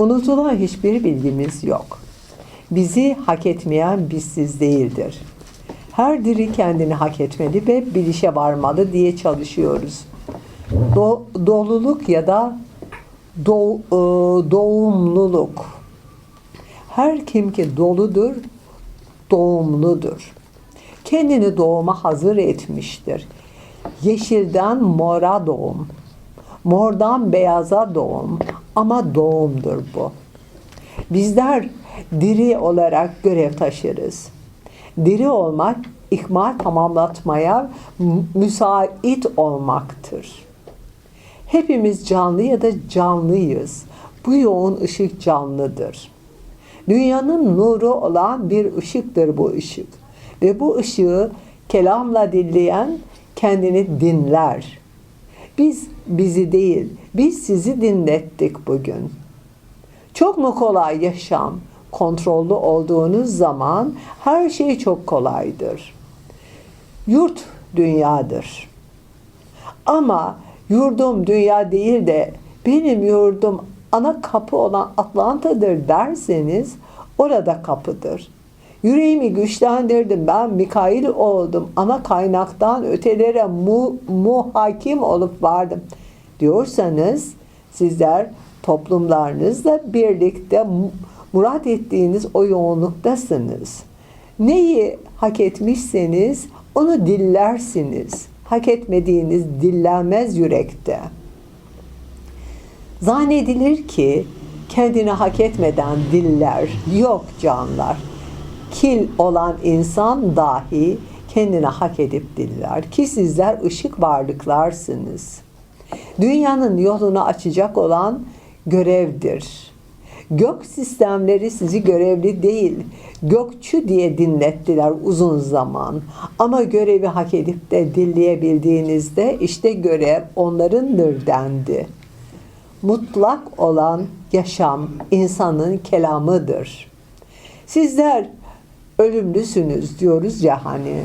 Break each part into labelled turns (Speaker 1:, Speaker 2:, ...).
Speaker 1: Unutulan hiçbir bilgimiz yok. Bizi hak etmeyen bizsiz değildir. Her diri kendini hak etmeli ve bilişe varmalı diye çalışıyoruz. Do- doluluk ya da do- e, doğumluluk. Her kim ki doludur, doğumludur. Kendini doğuma hazır etmiştir. Yeşilden mora doğum, mordan beyaza doğum ama doğumdur bu. Bizler diri olarak görev taşırız. Diri olmak ikmal tamamlatmaya mü- müsait olmaktır. Hepimiz canlı ya da canlıyız. Bu yoğun ışık canlıdır. Dünyanın nuru olan bir ışıktır bu ışık. Ve bu ışığı kelamla dinleyen kendini dinler. Biz bizi değil, biz sizi dinlettik bugün. Çok mu kolay yaşam? Kontrollü olduğunuz zaman her şey çok kolaydır. Yurt dünyadır. Ama yurdum dünya değil de benim yurdum ana kapı olan Atlanta'dır derseniz orada kapıdır. Yüreğimi güçlendirdim. Ben Mikail oldum. Ana kaynaktan ötelere mu, muhakim olup vardım. Diyorsanız sizler toplumlarınızla birlikte mu- murat ettiğiniz o yoğunluktasınız. Neyi hak etmişseniz onu dillersiniz. Hak etmediğiniz dillenmez yürekte. Zannedilir ki kendini hak etmeden diller yok canlar. Kil olan insan dahi kendini hak edip diller ki sizler ışık varlıklarsınız. Dünyanın yolunu açacak olan görevdir. Gök sistemleri sizi görevli değil, gökçü diye dinlettiler uzun zaman. Ama görevi hak edip de dinleyebildiğinizde işte görev onlarındır dendi mutlak olan yaşam insanın kelamıdır. Sizler ölümlüsünüz diyoruz ya hani.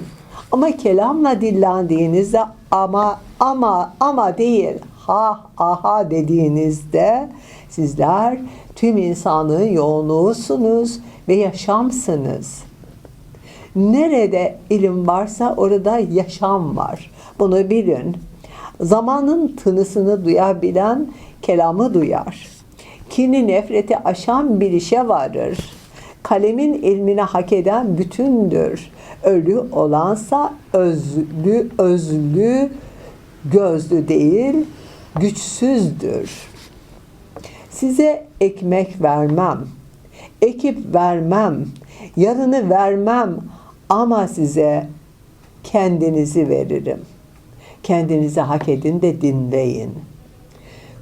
Speaker 1: Ama kelamla dillendiğinizde ama ama ama değil ha aha dediğinizde sizler tüm insanlığın yoğunluğusunuz ve yaşamsınız. Nerede ilim varsa orada yaşam var. Bunu bilin. Zamanın tınısını duyabilen kelamı duyar. Kini nefreti aşan bilişe varır. Kalemin ilmini hak eden bütündür. Ölü olansa özlü, özlü, gözlü değil, güçsüzdür. Size ekmek vermem, ekip vermem, yarını vermem ama size kendinizi veririm. Kendinizi hak edin de dinleyin.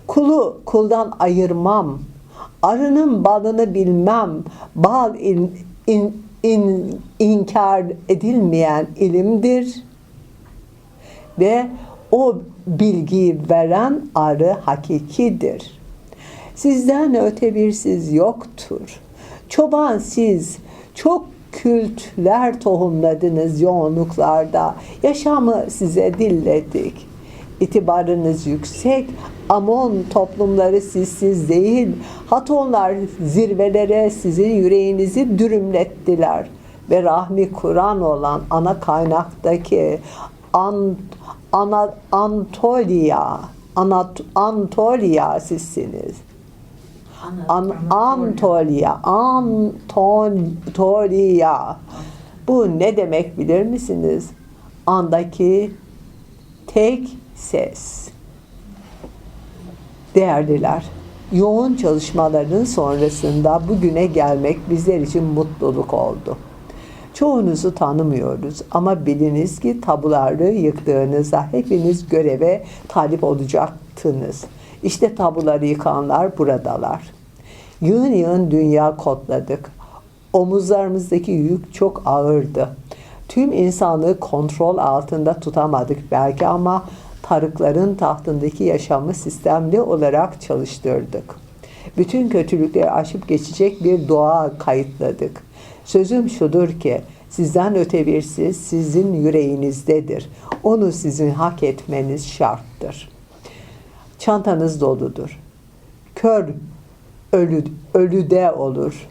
Speaker 1: Kulu kuldan ayırmam. Arının balını bilmem. Bal in, in, in, inkar edilmeyen ilimdir. Ve o bilgiyi veren arı hakikidir. Sizden öte bir siz yoktur. Çoban siz çok kültler tohumladınız yoğunluklarda. Yaşamı size dilledik. İtibarınız yüksek. Amon toplumları sizsiz değil. Hatonlar zirvelere sizin yüreğinizi dürümlettiler. Ve rahmi Kur'an olan ana kaynaktaki An, ana, Antolia, Anat, Antolia sizsiniz. An, Antolia, Antolia. Bu ne demek bilir misiniz? Andaki tek ses. Değerliler, yoğun çalışmaların sonrasında bugüne gelmek bizler için mutluluk oldu. Çoğunuzu tanımıyoruz ama biliniz ki tabuları yıktığınızda hepiniz göreve talip olacaktınız. İşte tabuları yıkanlar buradalar. Yığın yığın dünya kodladık. Omuzlarımızdaki yük çok ağırdı. Tüm insanlığı kontrol altında tutamadık belki ama tarıkların tahtındaki yaşamı sistemli olarak çalıştırdık. Bütün kötülükleri aşıp geçecek bir doğa kayıtladık. Sözüm şudur ki sizden öte bir siz sizin yüreğinizdedir. Onu sizin hak etmeniz şarttır. Çantanız doludur. Kör ölü, ölüde olur.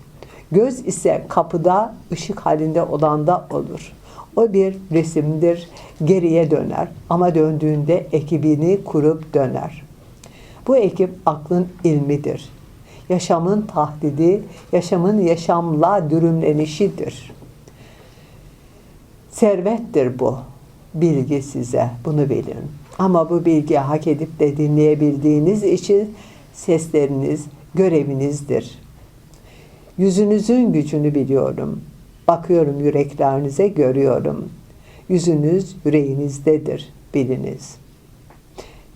Speaker 1: Göz ise kapıda ışık halinde olanda olur. O bir resimdir, geriye döner ama döndüğünde ekibini kurup döner. Bu ekip aklın ilmidir. Yaşamın tahdidi, yaşamın yaşamla dürümlenişidir. Servettir bu. Bilgi size, bunu bilin. Ama bu bilgiyi hak edip de dinleyebildiğiniz için sesleriniz görevinizdir. Yüzünüzün gücünü biliyorum. Bakıyorum yüreklerinize görüyorum. Yüzünüz yüreğinizdedir, biliniz.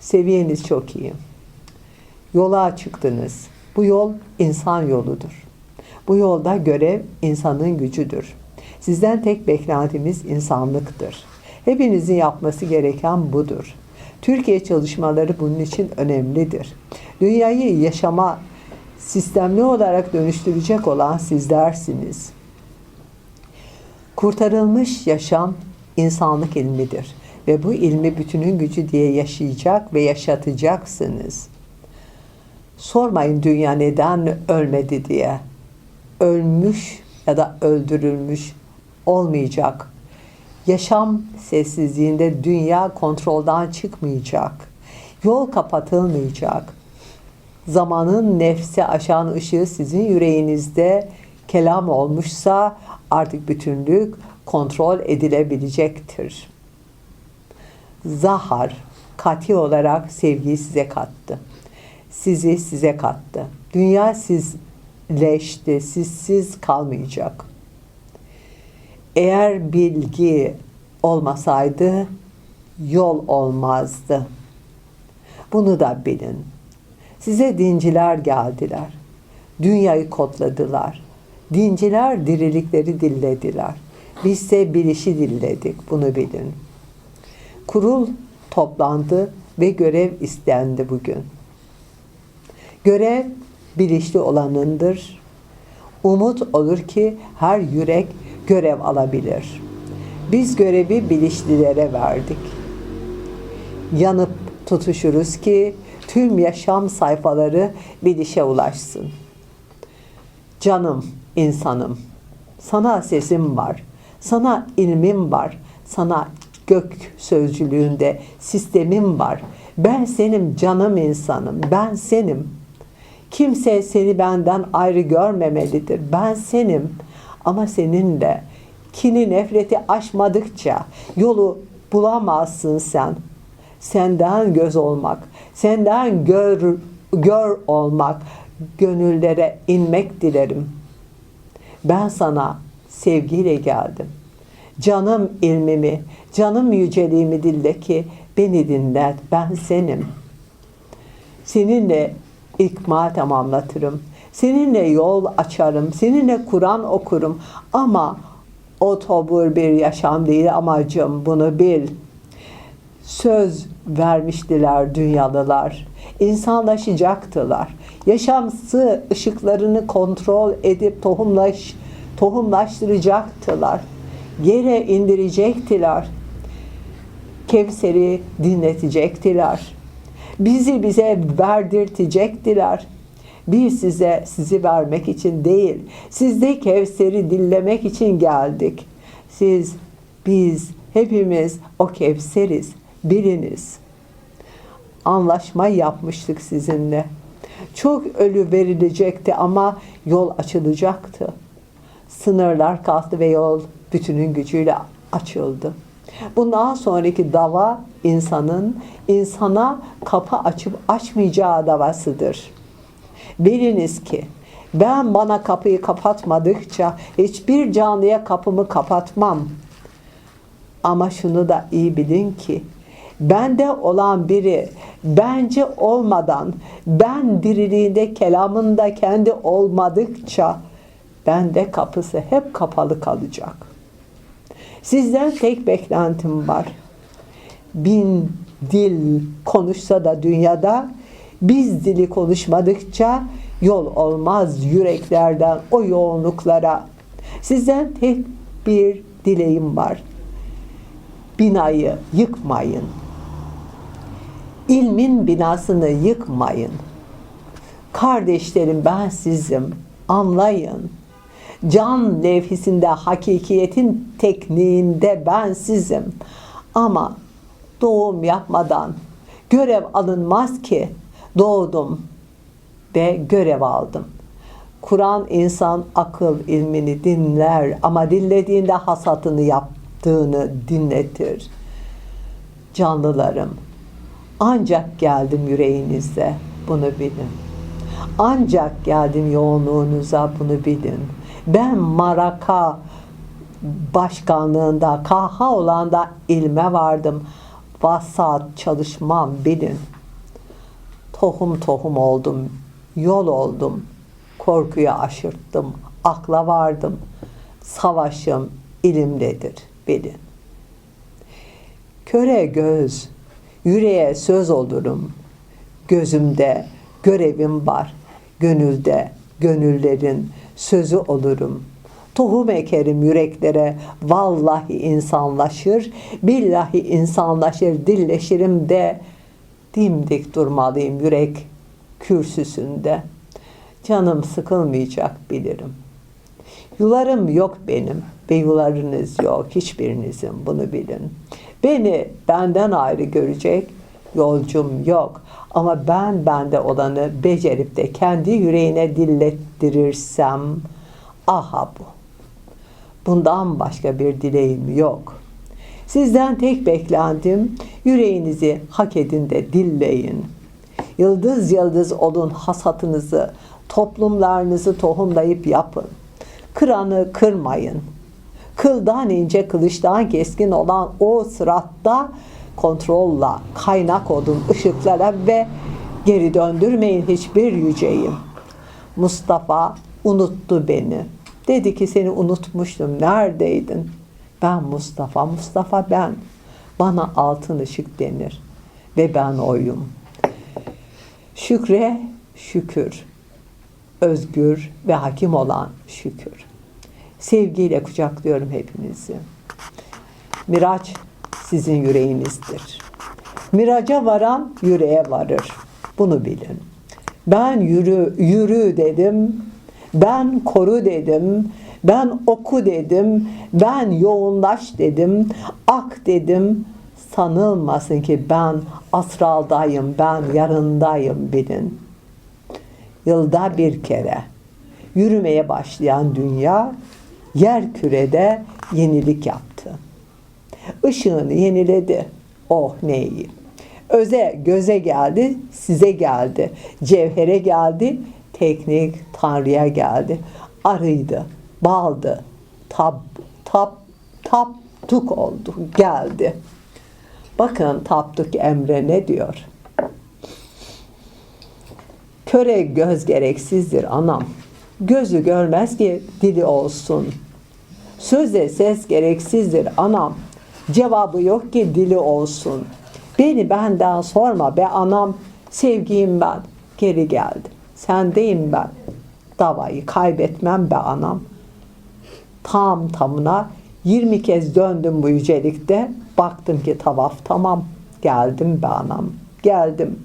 Speaker 1: Seviyeniz çok iyi. Yola çıktınız. Bu yol insan yoludur. Bu yolda görev insanın gücüdür. Sizden tek beklentimiz insanlıktır. Hepinizin yapması gereken budur. Türkiye çalışmaları bunun için önemlidir. Dünyayı yaşama sistemli olarak dönüştürecek olan sizlersiniz. Kurtarılmış yaşam insanlık ilmidir ve bu ilmi bütünün gücü diye yaşayacak ve yaşatacaksınız. Sormayın dünya neden ölmedi diye. Ölmüş ya da öldürülmüş olmayacak. Yaşam sessizliğinde dünya kontrolden çıkmayacak. Yol kapatılmayacak. Zamanın nefsi aşan ışığı sizin yüreğinizde kelam olmuşsa artık bütünlük kontrol edilebilecektir. Zahar kati olarak sevgiyi size kattı. Sizi size kattı. Dünya sizleşti, sizsiz kalmayacak. Eğer bilgi olmasaydı yol olmazdı. Bunu da bilin. Size dinciler geldiler. Dünyayı kodladılar. Dinciler dirilikleri dillediler. Bizse bilişi dilledik. Bunu bilin. Kurul toplandı ve görev istendi bugün. Görev bilinçli olanındır. Umut olur ki her yürek görev alabilir. Biz görevi bilinçlilere verdik. Yanıp tutuşuruz ki tüm yaşam sayfaları bilişe ulaşsın. Canım, insanım, sana sesim var, sana ilmim var, sana gök sözcülüğünde sistemim var. Ben senim canım insanım, ben senim. Kimse seni benden ayrı görmemelidir. Ben senim ama seninle kini nefreti aşmadıkça yolu bulamazsın sen. Senden göz olmak, senden gör, gör olmak, gönüllere inmek dilerim. Ben sana sevgiyle geldim. Canım ilmimi, canım yüceliğimi dille ki beni dinlet, ben senim. Seninle ikmal tamamlatırım. Seninle yol açarım, seninle Kur'an okurum ama otobur bir yaşam değil amacım bunu bil. Söz vermiştiler dünyalılar. İnsanlaşacaktılar. Yaşamsı ışıklarını kontrol edip tohumlaş, tohumlaştıracaktılar. Yere indirecektiler. Kevser'i dinletecektiler. Bizi bize verdirtecektiler. Biz size sizi vermek için değil, sizde Kevser'i dinlemek için geldik. Siz, biz, hepimiz o Kevser'iz. Biliniz. Anlaşma yapmıştık sizinle. Çok ölü verilecekti ama yol açılacaktı. Sınırlar kalktı ve yol bütünün gücüyle açıldı. Bundan sonraki dava insanın insana kapı açıp açmayacağı davasıdır. Biliniz ki ben bana kapıyı kapatmadıkça hiçbir canlıya kapımı kapatmam. Ama şunu da iyi bilin ki bende olan biri bence olmadan ben diriliğinde kelamında kendi olmadıkça bende kapısı hep kapalı kalacak. Sizden tek beklentim var. Bin dil konuşsa da dünyada biz dili konuşmadıkça yol olmaz yüreklerden o yoğunluklara. Sizden tek bir dileğim var. Binayı yıkmayın. İlmin binasını yıkmayın. Kardeşlerim ben sizim. Anlayın. Can levhisinde hakikiyetin tekniğinde ben sizim. Ama doğum yapmadan görev alınmaz ki. Doğdum ve görev aldım. Kur'an insan akıl ilmini dinler ama dinlediğinde hasatını yaptığını dinletir. Canlılarım, ancak geldim yüreğinizde bunu bilin. Ancak geldim yoğunluğunuza bunu bilin. Ben Maraka başkanlığında, kaha olanda ilme vardım. Vasat çalışmam bilin. Tohum tohum oldum, yol oldum. Korkuyu aşırttım, akla vardım. Savaşım ilimdedir bilin. Köre göz, yüreğe söz olurum. Gözümde görevim var, gönülde gönüllerin sözü olurum. Tohum ekerim yüreklere, vallahi insanlaşır, billahi insanlaşır, dilleşirim de dimdik durmalıyım yürek kürsüsünde. Canım sıkılmayacak bilirim. Yularım yok benim ve yularınız yok hiçbirinizin bunu bilin. Beni benden ayrı görecek yolcum yok. Ama ben bende olanı becerip de kendi yüreğine dillettirirsem aha bu. Bundan başka bir dileğim yok. Sizden tek beklentim yüreğinizi hak edin de dilleyin. Yıldız yıldız olun hasatınızı, toplumlarınızı tohumlayıp yapın. Kıranı kırmayın. Kıldan ince, kılıçtan keskin olan o sıratta kontrolla kaynak olun ışıklara ve geri döndürmeyin hiçbir yüceyi. Mustafa unuttu beni. Dedi ki seni unutmuştum. Neredeydin? Ben Mustafa, Mustafa ben. Bana altın ışık denir ve ben oyum. Şükre şükür. Özgür ve hakim olan şükür. Sevgiyle kucaklıyorum hepinizi. Miraç sizin yüreğinizdir. Miraca varan yüreğe varır. Bunu bilin. Ben yürü, yürü dedim. Ben koru dedim. Ben oku dedim. Ben yoğunlaş dedim. Ak dedim. Sanılmasın ki ben asraldayım, ben yarındayım bilin. Yılda bir kere yürümeye başlayan dünya yer kürede yenilik yaptı. Işığını yeniledi. Oh ne iyi. Öze göze geldi, size geldi. Cevhere geldi, teknik tanrıya geldi. Arıydı, baldı, tab, tap, taptuk oldu, geldi. Bakın taptuk emre ne diyor? Köre göz gereksizdir anam. Gözü görmez ki dili olsun. Söze ses gereksizdir anam. Cevabı yok ki dili olsun. Beni benden sorma be anam. Sevgiyim ben. Geri geldim. Sendeyim ben. Davayı kaybetmem be anam. Tam tamına 20 kez döndüm bu yücelikte. Baktım ki tavaf tamam. Geldim be anam. Geldim.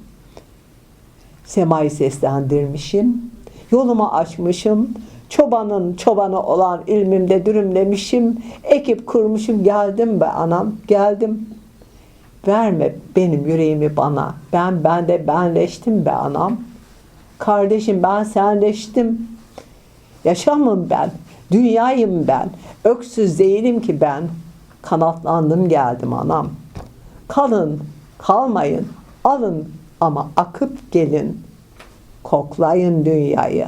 Speaker 1: Semayı seslendirmişim. Yolumu açmışım. Çobanın çobanı olan ilmimde dürümlemişim. Ekip kurmuşum. Geldim be anam. Geldim. Verme benim yüreğimi bana. Ben bende benleştim be anam. Kardeşim ben senleştim. Yaşamım ben. Dünyayım ben. Öksüz değilim ki ben. Kanatlandım geldim anam. Kalın, kalmayın, alın ama akıp gelin. Koklayın dünyayı.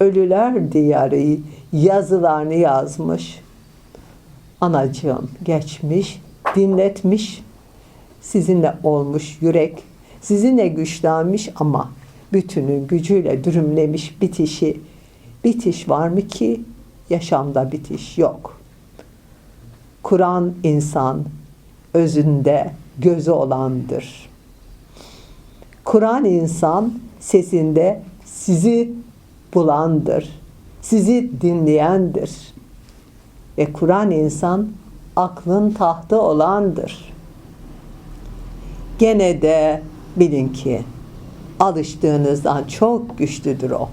Speaker 1: Ölüler diyarı yazılarını yazmış. Anacığım geçmiş, dinletmiş. Sizinle olmuş yürek, sizinle güçlenmiş ama bütünün gücüyle dürümlemiş bitişi. Bitiş var mı ki yaşamda bitiş yok. Kur'an insan özünde gözü olandır. Kur'an insan sesinde sizi bulandır. Sizi dinleyendir. Ve Kur'an insan aklın tahtı olandır. Gene de bilin ki Alıştığınızdan çok güçlüdür o.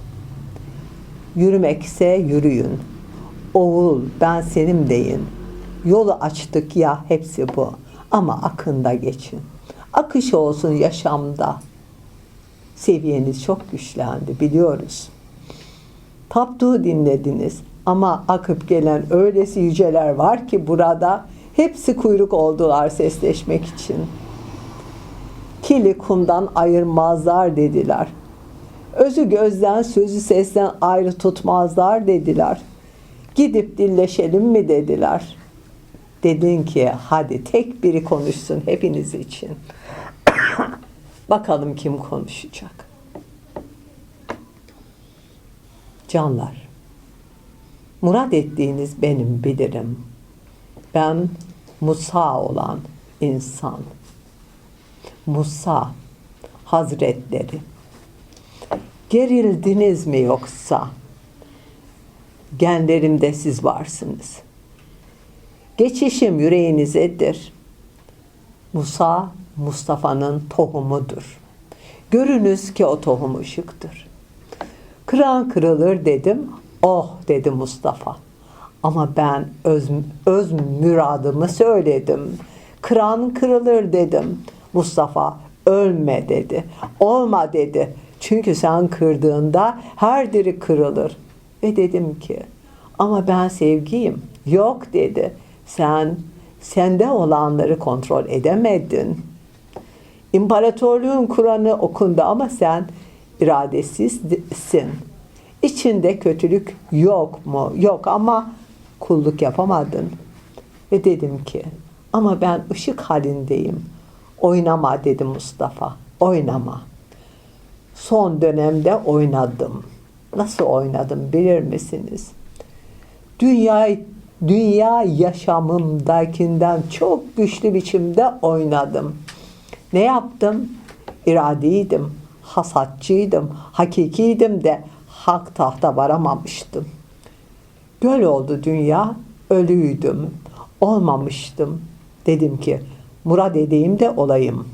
Speaker 1: Yürümekse yürüyün. Oğul ben senim deyin. Yolu açtık ya hepsi bu. Ama akında geçin. Akış olsun yaşamda. Seviyeniz çok güçlendi biliyoruz. Taptuğu dinlediniz ama akıp gelen öylesi yüceler var ki burada hepsi kuyruk oldular sesleşmek için. Kili kumdan ayırmazlar dediler. Özü gözden, sözü sesten ayrı tutmazlar dediler. Gidip dilleşelim mi dediler. Dedin ki hadi tek biri konuşsun hepiniz için. Bakalım kim konuşacak. Canlar, murad ettiğiniz benim bilirim. Ben Musa olan insan. Musa Hazretleri. Gerildiniz mi yoksa? Genlerimde siz varsınız. Geçişim yüreğinizedir. Musa Mustafa'nın tohumudur. Görünüz ki o tohum ışıktır. Kıran kırılır dedim. Oh dedi Mustafa. Ama ben öz, öz müradımı söyledim. Kıran kırılır dedim. Mustafa ölme dedi. Olma dedi. Çünkü sen kırdığında her diri kırılır. Ve dedim ki ama ben sevgiyim. Yok dedi. Sen sende olanları kontrol edemedin. İmparatorluğun Kur'an'ı okundu ama sen iradesizsin. İçinde kötülük yok mu? Yok ama kulluk yapamadın. Ve dedim ki ama ben ışık halindeyim. Oynama dedi Mustafa. Oynama. Son dönemde oynadım. Nasıl oynadım bilir misiniz? Dünya dünya yaşamımdakinden çok güçlü biçimde oynadım. Ne yaptım? İradiydim, hasatçıydım, hakikiydim de hak tahta varamamıştım. Göl oldu dünya, ölüydüm, olmamıştım. Dedim ki, murad edeyim de olayım.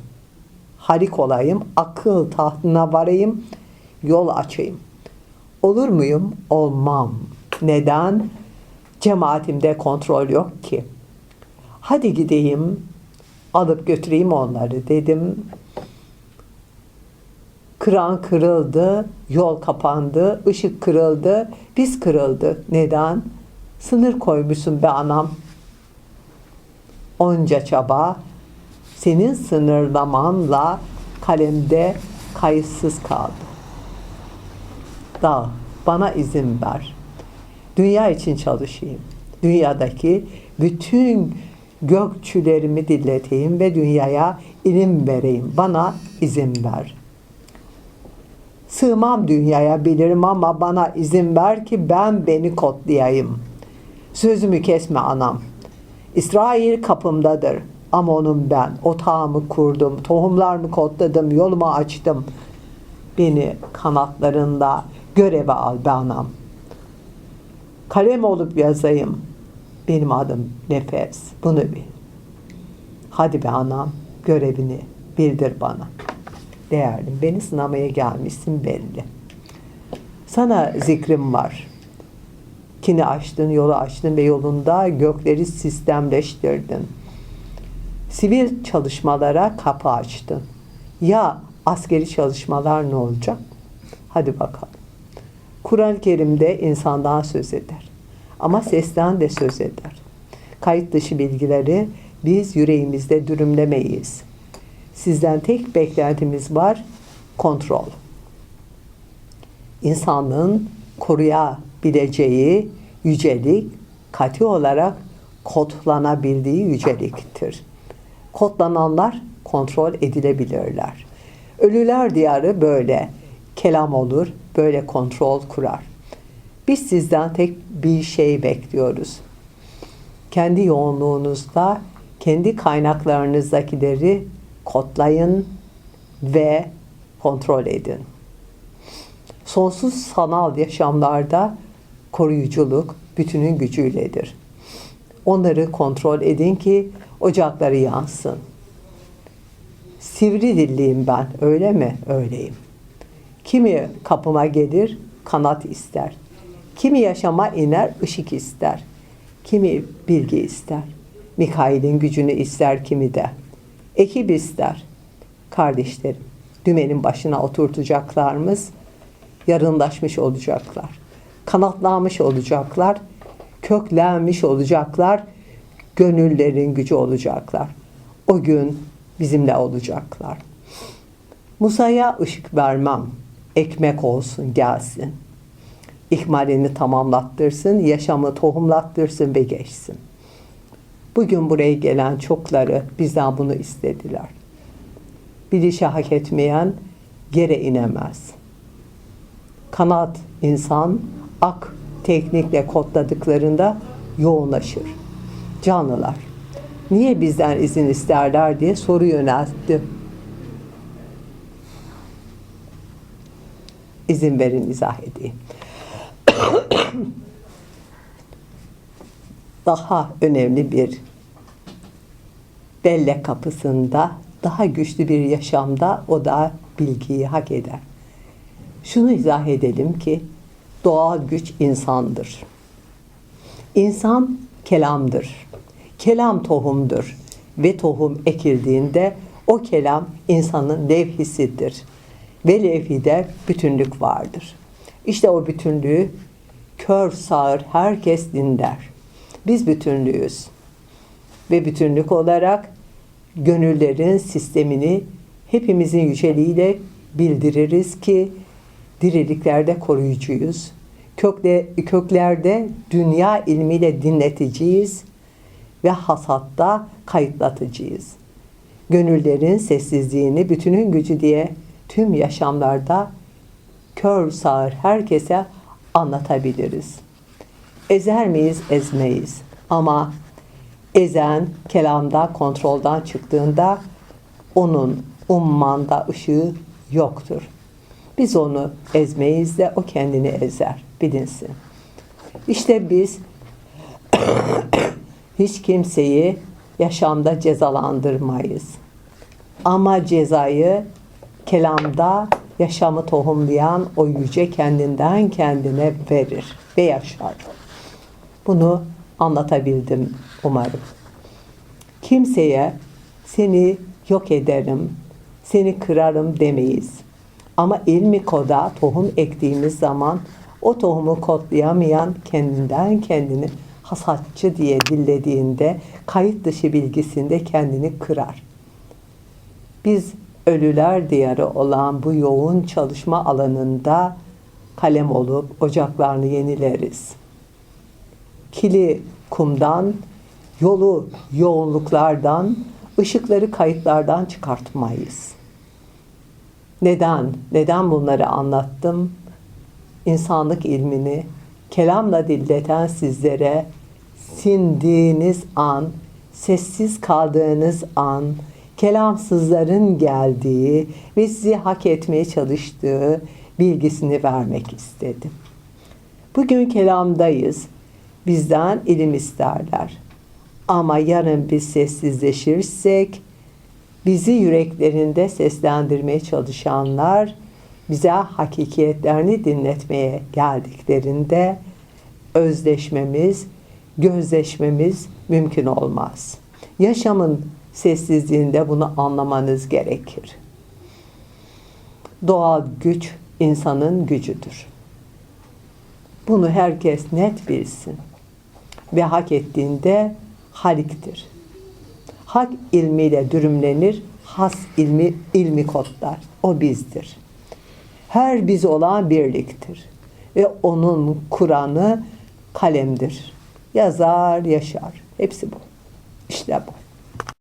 Speaker 1: Halik olayım, akıl tahtına varayım, yol açayım. Olur muyum? Olmam. Neden? Cemaatimde kontrol yok ki. Hadi gideyim, alıp götüreyim onları dedim. Kıran kırıldı, yol kapandı, ışık kırıldı, biz kırıldı. Neden? Sınır koymuşsun be anam. Onca çaba senin sınırlamanla kalemde kayıtsız kaldı. Dağ, bana izin ver. Dünya için çalışayım. Dünyadaki bütün gökçülerimi dilleteyim ve dünyaya ilim vereyim. Bana izin ver. Sığmam dünyaya bilirim ama bana izin ver ki ben beni kodlayayım. Sözümü kesme anam. İsrail kapımdadır ama onun ben. Otağımı kurdum, tohumlarımı kodladım, yolumu açtım. Beni kanatlarında göreve al be anam. Kalem olup yazayım. Benim adım Nefes. Bunu bil. Hadi be anam görevini bildir bana. Değerlim beni sınamaya gelmişsin belli. Sana zikrim var. Kini açtın, yolu açtın ve yolunda gökleri sistemleştirdin. Sivil çalışmalara kapı açtın. Ya askeri çalışmalar ne olacak? Hadi bakalım. Kur'an-ı Kerim'de insandan söz eder. Ama sesten de söz eder. Kayıt dışı bilgileri biz yüreğimizde dürümlemeyiz. Sizden tek beklentimiz var, kontrol. İnsanlığın koruyabileceği yücelik, kati olarak kodlanabildiği yüceliktir. Kodlananlar kontrol edilebilirler. Ölüler diyarı böyle kelam olur, böyle kontrol kurar. Biz sizden tek bir şey bekliyoruz. Kendi yoğunluğunuzda kendi kaynaklarınızdakileri kodlayın ve kontrol edin. Sonsuz sanal yaşamlarda koruyuculuk bütünün gücüyledir. Onları kontrol edin ki ocakları yansın. Sivri dilliyim ben, öyle mi? Öyleyim. Kimi kapıma gelir, kanat ister. Kimi yaşama iner, ışık ister. Kimi bilgi ister. Mikail'in gücünü ister kimi de. Ekip ister. Kardeşlerim, dümenin başına oturtacaklarımız yarınlaşmış olacaklar. Kanatlanmış olacaklar. Köklenmiş olacaklar. Gönüllerin gücü olacaklar. O gün bizimle olacaklar. Musa'ya ışık vermem. Ekmek olsun gelsin. İkmalini tamamlattırsın, yaşamı tohumlattırsın ve geçsin. Bugün buraya gelen çokları bizden bunu istediler. Bilişi hak etmeyen geri inemez. Kanat insan ak teknikle kodladıklarında yoğunlaşır. Canlılar. Niye bizden izin isterler diye soru yöneltti. İzin verin izah edeyim. Daha önemli bir bellek kapısında, daha güçlü bir yaşamda o da bilgiyi hak eder. Şunu izah edelim ki doğal güç insandır. İnsan kelamdır. Kelam tohumdur ve tohum ekildiğinde o kelam insanın levhisidir. Ve levhide bütünlük vardır. İşte o bütünlüğü kör sağır herkes dinler. Biz bütünlüğüz. Ve bütünlük olarak gönüllerin sistemini hepimizin yüceliğiyle bildiririz ki diriliklerde koruyucuyuz. Kökle, köklerde dünya ilmiyle dinleticiyiz ve hasatta kayıtlatıcıyız. Gönüllerin sessizliğini bütünün gücü diye tüm yaşamlarda kör sağır herkese anlatabiliriz. Ezer miyiz? Ezmeyiz. Ama ezen kelamda kontroldan çıktığında onun ummanda ışığı yoktur. Biz onu ezmeyiz de o kendini ezer. Bilinsin. İşte biz hiç kimseyi yaşamda cezalandırmayız. Ama cezayı kelamda yaşamı tohumlayan o yüce kendinden kendine verir ve yaşar. Bunu anlatabildim umarım. Kimseye seni yok ederim, seni kırarım demeyiz. Ama ilmi koda tohum ektiğimiz zaman o tohumu kodlayamayan kendinden kendini hasatçı diye dillediğinde kayıt dışı bilgisinde kendini kırar. Biz ölüler diyarı olan bu yoğun çalışma alanında kalem olup ocaklarını yenileriz. Kili kumdan, yolu yoğunluklardan, ışıkları kayıtlardan çıkartmayız. Neden? Neden bunları anlattım? İnsanlık ilmini kelamla dilleten sizlere sindiğiniz an, sessiz kaldığınız an, kelamsızların geldiği ve sizi hak etmeye çalıştığı bilgisini vermek istedim. Bugün kelamdayız. Bizden ilim isterler. Ama yarın biz sessizleşirsek bizi yüreklerinde seslendirmeye çalışanlar bize hakikiyetlerini dinletmeye geldiklerinde özleşmemiz, gözleşmemiz mümkün olmaz. Yaşamın sessizliğinde bunu anlamanız gerekir. Doğal güç insanın gücüdür. Bunu herkes net bilsin. Ve hak ettiğinde haliktir. Hak ilmiyle dürümlenir, has ilmi ilmi kodlar. O bizdir. Her biz olan birliktir. Ve onun Kur'an'ı kalemdir. Yazar, yaşar. Hepsi bu. İşte bu.